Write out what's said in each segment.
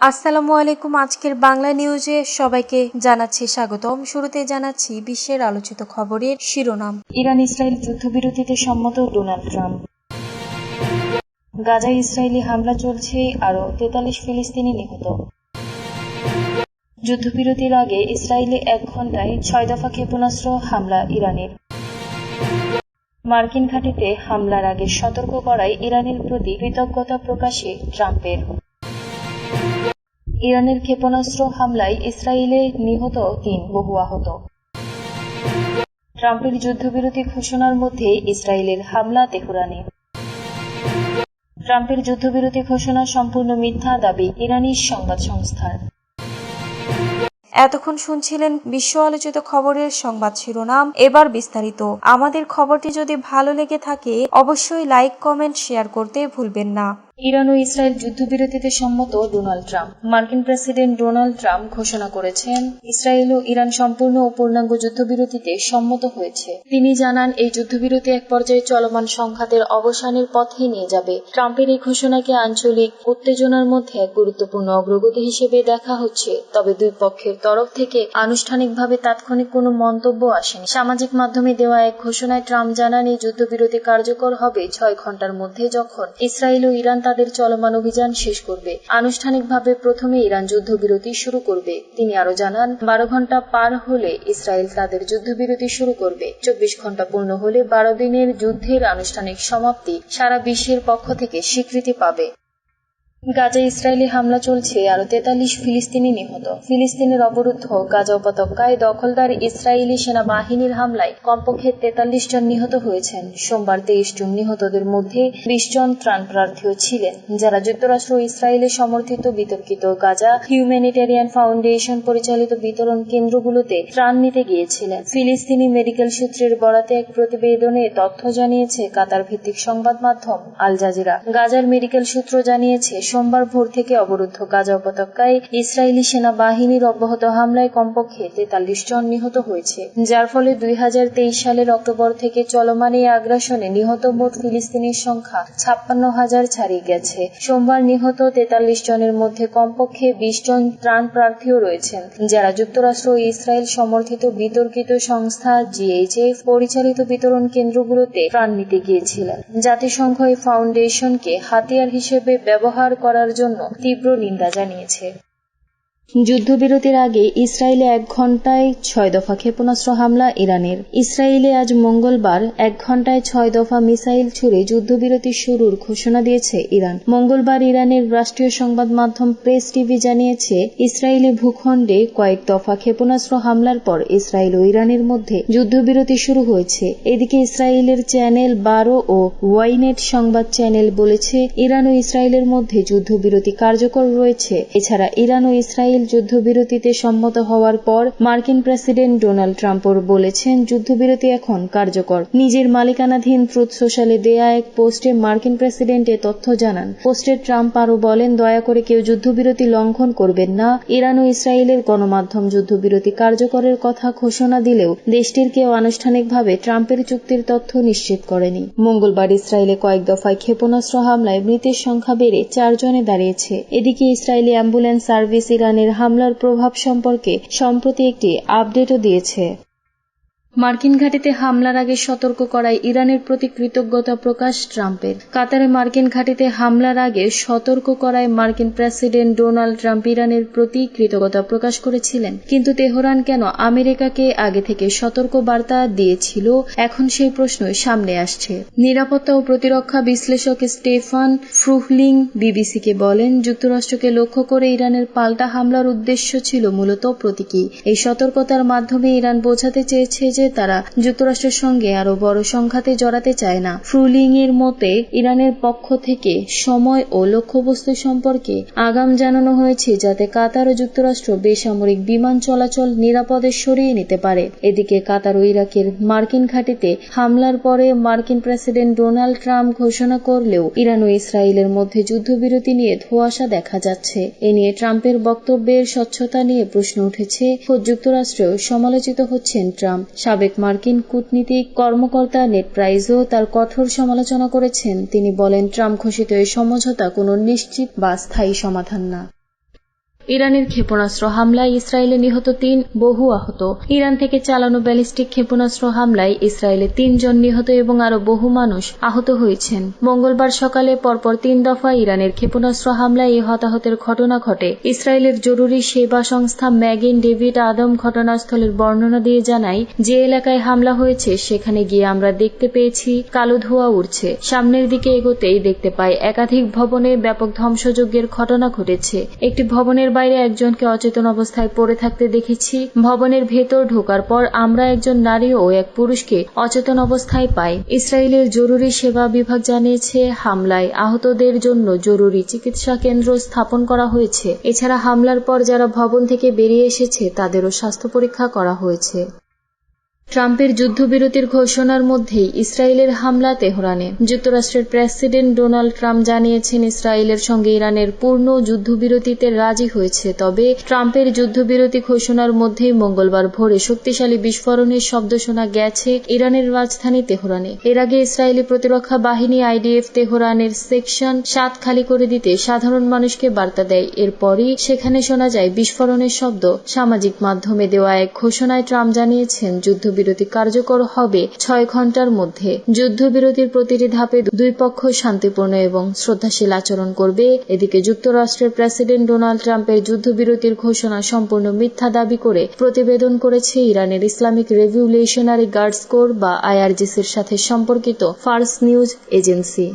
আসসালামু আলাইকুম। আজকের বাংলা নিউজে সবাইকে জানাচ্ছি স্বাগতম শুরুতে জানাচ্ছি বিশ্বের আলোচিত খবরের শিরোনাম। ইরান ইসরায়েল যুদ্ধবিরতিতে সম্মত ডোনাল্ড ট্রাম্প। গাজায় ইসরায়েলি হামলা চলছে আরও তেতাল্লিশ ফিলিস্তিনি নিহত। যুদ্ধবিরতির আগে ইসরায়েলে এক ঘন্টায় ছয় দফা ক্ষেপণাস্ত্র হামলা ইরানের। মার্কিন ঘাঁটিতে হামলার আগে সতর্ক করায় ইরানের প্রতি কৃতজ্ঞতা প্রকাশে ট্রাম্পের। ইরানের ক্ষেপণাস্ত্র হামলায় ইসরায়েলে নিহত তিন বহু আহত। ট্রাম্পের যুদ্ধবিরতি ঘোষণার মধ্যে ইসরায়েলের হামলা তেহরানে। ট্রাম্পের যুদ্ধবিরতি ঘোষণা সম্পূর্ণ মিথ্যা দাবি ইরানি সংবাদ সংস্থার। এতক্ষণ শুনছিলেন বিশ্ব আলোচিত খবরের সংবাদ শিরোনাম। এবার বিস্তারিত। আমাদের খবরটি যদি ভালো লেগে থাকে, অবশ্যই লাইক, কমেন্ট, শেয়ার করতে ভুলবেন না। ইরান ও ইসরায়েল যুদ্ধবিরতিতে সম্মত ডোনাল্ড ট্রাম্প। মার্কিন প্রেসিডেন্ট ডোনাল্ড ট্রাম্প ঘোষণা করেছেন, ইসরায়েল ও ইরান সম্পূর্ণ ও পূর্ণাঙ্গ যুদ্ধবিরতিতে সম্মত হয়েছে। তিনি জানান, এই যুদ্ধবিরতি এক পর্যায়ে চলমান সংঘাতের অবসানের পথে নিয়ে যাবে। ট্রাম্পের এই ঘোষণাকে আঞ্চলিক উত্তেজনার মধ্যে এক গুরুত্বপূর্ণ অগ্রগতি হিসেবে দেখা হচ্ছে। তবে দুই পক্ষের তরফ থেকে আনুষ্ঠানিকভাবে তাৎক্ষণিক কোনো মন্তব্য আসেনি। সামাজিক মাধ্যমে দেওয়া এক ঘোষণায় ট্রাম্প জানান, এই যুদ্ধবিরতি কার্যকর হবে ছয় ঘণ্টার মধ্যে যখন ইসরায়েল ও ইরান তাদের চলমান অভিযান শেষ করবে। আনুষ্ঠানিকভাবে প্রথমে ইরান যুদ্ধবিরতি শুরু করবে। তিনি আরও জানান, বারো ঘণ্টা পার হলে ইসরায়েল তাদের যুদ্ধবিরতি শুরু করবে। চব্বিশ ঘণ্টা পূর্ণ হলে বারো দিনের যুদ্ধের আনুষ্ঠানিক সমাপ্তি সারা বিশ্বের পক্ষ থেকে স্বীকৃতি পাবে। গাজা ইসরায়েলি হামলা চলছে আরও তেতাল্লিশ ফিলিস্তিনি নিহত। ফিলিস্তিনের অবরুদ্ধ গাজা উপত্যকায় দখলদার ইসরায়েলি সেনাবাহিনীর হামলায় কমপক্ষে তেতাল্লিশ জন নিহত হয়েছেন। সোমবার তেইশ জন নিহতদের মধ্যে বিশ জন ত্রাণ প্রার্থীও ছিলেন, যারা যুক্তরাষ্ট্র ইসরায়েলের সমর্থিত বিতর্কিত গাজা হিউম্যানিটেরিয়ান ফাউন্ডেশন পরিচালিত বিতরণ কেন্দ্রগুলোতে ত্রাণ নিতে গিয়েছিলেন। ফিলিস্তিনি মেডিকেল সূত্রের বরাতে এক প্রতিবেদনে তথ্য জানিয়েছে কাতার ভিত্তিক সংবাদ মাধ্যম আল জাজিরা। গাজার মেডিকেল সূত্র জানিয়েছে সোমবার ভোর থেকে অবরুদ্ধ গাজা উপত্যকায় ইসরায়েলি সেনাবাহিনীর অব্যাহত হামলায় কমপক্ষে তেতাল্লিশ জন নিহত হয়েছে। যার ফলে দুই সালের অক্টোবর থেকে চলমান এই আগ্রাসনে নিহত মোট ফিলিস্তিনির সংখ্যা ছাপ্পান্ন হাজার ছাড়িয়ে গেছে। সোমবার নিহত তেতাল্লিশ জনের মধ্যে কমপক্ষে বিশ জন ত্রাণ প্রার্থীও রয়েছেন, যারা যুক্তরাষ্ট্র ও ইসরায়েল সমর্থিত বিতর্কিত সংস্থা জিএইচএফ পরিচালিত বিতরণ কেন্দ্রগুলোতে প্রাণ নিতে গিয়েছিলেন। জাতিসংঘ এই ফাউন্ডেশনকে হাতিয়ার হিসেবে ব্যবহার করার জন্য তীব্র নিন্দা জানিয়েছে। যুদ্ধবিরতির আগে ইসরায়েলে এক ঘন্টায় ছয় দফা ক্ষেপণাস্ত্র হামলা ইরানের। ইসরায়েলে আজ মঙ্গলবার এক ঘন্টায় ছয় দফা মিসাইল ছুড়ে যুদ্ধবিরতি শুরুর ঘোষণা দিয়েছে ইরান। মঙ্গলবার ইরানের রাষ্ট্রীয় সংবাদ মাধ্যম প্রেস টিভি জানিয়েছে, ইসরায়েলি ভূখণ্ডে কয়েক দফা ক্ষেপণাস্ত্র হামলার পর ইসরায়েল ও ইরানের মধ্যে যুদ্ধবিরতি শুরু হয়েছে। এদিকে ইসরায়েলের চ্যানেল বারো ও ওয়াইনেট সংবাদ চ্যানেল বলেছে, ইরান ও ইসরায়েলের মধ্যে যুদ্ধবিরতি কার্যকর রয়েছে। এছাড়া ইরান ও ইসরায়েল যুদ্ধবিরতিতে সম্মত হওয়ার পর মার্কিন প্রেসিডেন্ট ডোনাল্ড ট্রাম্পও বলেছেন, যুদ্ধবিরতি এখন কার্যকর। নিজের মালিকানাধীন ট্রুথ সোশ্যালে দেয়া এক পোস্টে মার্কিন প্রেসিডেন্ট এ তথ্য জানান, পোস্টে ট্রাম্প আরও বলেন, দয়া করে কেউ যুদ্ধবিরতি লঙ্ঘন করবেন না। ইরান ও ইসরায়েলের গণমাধ্যম যুদ্ধবিরতি কার্যকরের কথা ঘোষণা দিলেও দেশটির কেউ আনুষ্ঠানিকভাবে ট্রাম্পের চুক্তির তথ্য নিশ্চিত করেনি। মঙ্গলবার ইসরায়েলে কয়েক দফায় ক্ষেপণাস্ত্র হামলায় মৃতের সংখ্যা বেড়ে চারজনে দাঁড়িয়েছে। এদিকে ইসরায়েলি অ্যাম্বুলেন্স সার্ভিস ইরানের হামলার প্রভাব সম্পর্কে সম্প্রতি একটি আপডেটও দিয়েছে। মার্কিন ঘাঁটিতে হামলার আগে সতর্ক করায় ইরানের প্রতি কৃতজ্ঞতা প্রকাশ ট্রাম্পের। কাতারে মার্কিন ঘাঁটিতে হামলার আগে সতর্ক করায় মার্কিন প্রেসিডেন্ট ডোনাল্ড ট্রাম্প ইরানের প্রতি কৃতজ্ঞতা প্রকাশ করেছিলেন। কিন্তু তেহরান কেন আমেরিকাকে আগে থেকে সতর্ক বার্তা দিয়েছিল, এখন সেই প্রশ্নই সামনে আসছে। নিরাপত্তা ও প্রতিরক্ষা বিশ্লেষক স্টেফান ফ্রুহলিং বিবিসিকে বলেন, যুক্তরাষ্ট্রকে লক্ষ্য করে ইরানের পাল্টা হামলার উদ্দেশ্য ছিল মূলত প্রতীকী। এই সতর্কতার মাধ্যমে ইরান বোঝাতে চেয়েছে যে তারা যুক্তরাষ্ট্রের সঙ্গে আরও বড় সংঘাতে জড়াতে চায় না। ফ্রুলিং এর মতে, ইরানের পক্ষ থেকে সময় ও লক্ষ্যবস্তু সম্পর্কে আগাম জানানো হয়েছে যাতে কাতার ও যুক্তরাষ্ট্র বেসামরিক বিমান চলাচল নিরাপদে সরিয়ে নিতে পারে। এদিকে কাতার ও ইরাকের মার্কিন ঘাঁটিতে হামলার পরে মার্কিন প্রেসিডেন্ট ডোনাল্ড ট্রাম্প ঘোষণা করলেও ইরান ও ইসরায়েলের মধ্যে যুদ্ধবিরতি নিয়ে ধোঁয়াশা দেখা যাচ্ছে। এ নিয়ে ট্রাম্পের বক্তব্যের স্বচ্ছতা নিয়ে প্রশ্ন উঠেছে। যুক্তরাষ্ট্রেও সমালোচিত হচ্ছেন ট্রাম্প। সাবেক মার্কিন কূটনীতিক কর্মকর্তা নেট প্রাইজও তার কঠোর সমালোচনা করেছেন। তিনি বলেন, ট্রাম্প ঘোষিত এই সমঝোতা কোনো নিশ্চিত বা স্থায়ী সমাধান না। ইরানের ক্ষেপণাস্ত্র হামলায় ইসরায়েলে নিহত তিন বহু আহত। ইরান থেকে চালানো ব্যালিস্টিক ক্ষেপণাস্ত্র হামলায় ইসরায়েলে তিনজন নিহত এবং আরও বহু মানুষ আহত হয়েছেন। মঙ্গলবার সকালে পরপর তিন দফা ইরানের ক্ষেপণাস্ত্র হামলায় এই হতাহতের ঘটনা ঘটে। ইসরায়েলের জরুরি সেবা সংস্থা ম্যাগিন ডেভিড আদম ঘটনাস্থলের বর্ণনা দিয়ে জানায়, যে এলাকায় হামলা হয়েছে, সেখানে গিয়ে আমরা দেখতে পেয়েছি, কালো ধোঁয়া উঠছে সামনের দিকে এগোতেই দেখতে পাই একাধিক ভবনে ব্যাপক ধ্বংসযজ্ঞের ঘটনা ঘটেছে। একটি ভবনের বাইরে একজনকে অচেতন অবস্থায় পড়ে থাকতে দেখেছি। ভবনের ভেতর ঢোকার পর আমরা একজন নারী ও এক পুরুষকে অচেতন অবস্থায় পাই। ইসরায়েলের জরুরি সেবা বিভাগ জানিয়েছে, হামলায় আহতদের জন্য জরুরি চিকিৎসা কেন্দ্র স্থাপন করা হয়েছে। এছাড়া হামলার পর যারা ভবন থেকে বেরিয়ে এসেছে, তাদেরও স্বাস্থ্য পরীক্ষা করা হয়েছে। ট্রাম্পের যুদ্ধবিরতির ঘোষণার মধ্যেই ইসরায়েলের হামলা তেহরানে। যুক্তরাষ্ট্রের প্রেসিডেন্ট ডোনাল্ড ট্রাম্প জানিয়েছেন, ইসরায়েলের সঙ্গে ইরানের পূর্ণ যুদ্ধবিরতিতে রাজি হয়েছে। তবে ট্রাম্পের যুদ্ধবিরতি ঘোষণার মধ্যেই মঙ্গলবার ভোরে শক্তিশালী বিস্ফোরণের শব্দ শোনা গেছে ইরানের রাজধানী তেহরানে। এর আগে ইসরায়েলি প্রতিরক্ষা বাহিনী আইডিএফ তেহরানের সেকশন সাত খালি করে দিতে সাধারণ মানুষকে বার্তা দেয়। এরপরই সেখানে শোনা যায় বিস্ফোরণের শব্দ। সামাজিক মাধ্যমে দেওয়া এক ঘোষণায় ট্রাম্প জানিয়েছেন যুদ্ধবিরতি কার্যকর হবে ছয় ঘণ্টার মধ্যে। যুদ্ধবিরতির প্রতিটি ধাপে দুই পক্ষ শান্তিপূর্ণ এবং শ্রদ্ধাশীল আচরণ করবে। এদিকে যুক্তরাষ্ট্রের প্রেসিডেন্ট ডোনাল্ড ট্রাম্পের যুদ্ধবিরতির ঘোষণা সম্পূর্ণ মিথ্যা দাবি করে প্রতিবেদন করেছে ইরানের ইসলামিক রেভলিউশনারি গার্ডস কোর বা আইআরজিসির সাথে সম্পর্কিত ফার্স নিউজ এজেন্সি।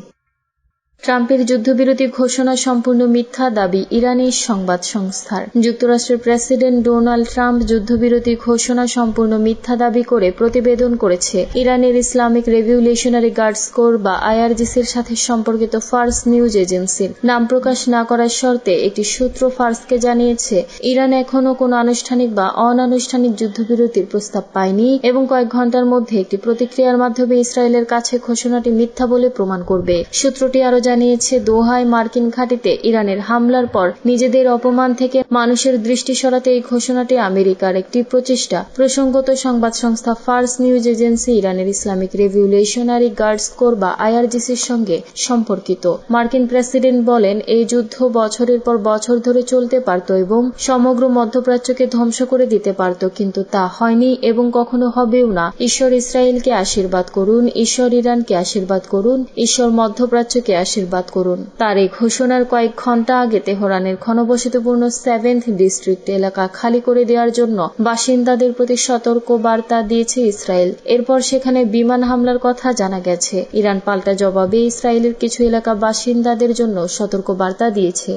ট্রাম্পের যুদ্ধবিরতি ঘোষণা সম্পূর্ণ মিথ্যা দাবি ইরানের সংবাদ সংস্থার। যুক্তরাষ্ট্রের প্রেসিডেন্ট ডোনাল্ড ট্রাম্প যুদ্ধবিরতি ঘোষণা সম্পূর্ণ মিথ্যা দাবি করে প্রতিবেদন করেছে। ইরানের ইসলামিক রেভিউলেশনারি গার্ডস কোর বা আইআরজিসির সাথে সম্পর্কিত ফার্স নিউজ এজেন্সির। নাম প্রকাশ না করার শর্তে একটি সূত্র ফার্সকে জানিয়েছে, ইরান এখনও কোনো আনুষ্ঠানিক বা অনানুষ্ঠানিক যুদ্ধবিরতির প্রস্তাব পায়নি এবং কয়েক ঘণ্টার মধ্যে একটি প্রতিক্রিয়ার মাধ্যমে ইসরায়েলের কাছে ঘোষণাটি মিথ্যা বলে প্রমাণ করবে। সূত্রটি আরও জানিয়েছে, দোহায় মার্কিন ঘাঁটিতে ইরানের হামলার পর নিজেদের অপমান থেকে মানুষের দৃষ্টি সরাতে এই ঘোষণাটি আমেরিকার একটি প্রচেষ্টা। প্রসঙ্গত সংবাদ সংস্থা ফার্স নিউজ এজেন্সি ইরানের ইসলামিক রেভিউলেশনারি গার্ডস কোর বা আইআরজিসির সঙ্গে সম্পর্কিত। মার্কিন প্রেসিডেন্ট বলেন, এই যুদ্ধ বছরের পর বছর ধরে চলতে পারত এবং সমগ্র মধ্যপ্রাচ্যকে ধ্বংস করে দিতে পারত, কিন্তু তা হয়নি এবং কখনো হবেও না। ঈশ্বর ইসরায়েলকে আশীর্বাদ করুন, ঈশ্বর ইরানকে আশীর্বাদ করুন, ঈশ্বর মধ্যপ্রাচ্যকে আশীর্বাদ করুন। তার এই ঘোষণার কয়েক ঘণ্টা আগে তেহরানের ঘনবসতিপূর্ণ সেভেন্থ ডিস্ট্রিক্ট এলাকা খালি করে দেওয়ার জন্য বাসিন্দাদের প্রতি সতর্ক বার্তা দিয়েছে ইসরায়েল। এরপর সেখানে বিমান হামলার কথা জানা গেছে। ইরান পাল্টা জবাবে ইসরায়েলের কিছু এলাকা বাসিন্দাদের জন্য সতর্ক বার্তা দিয়েছে।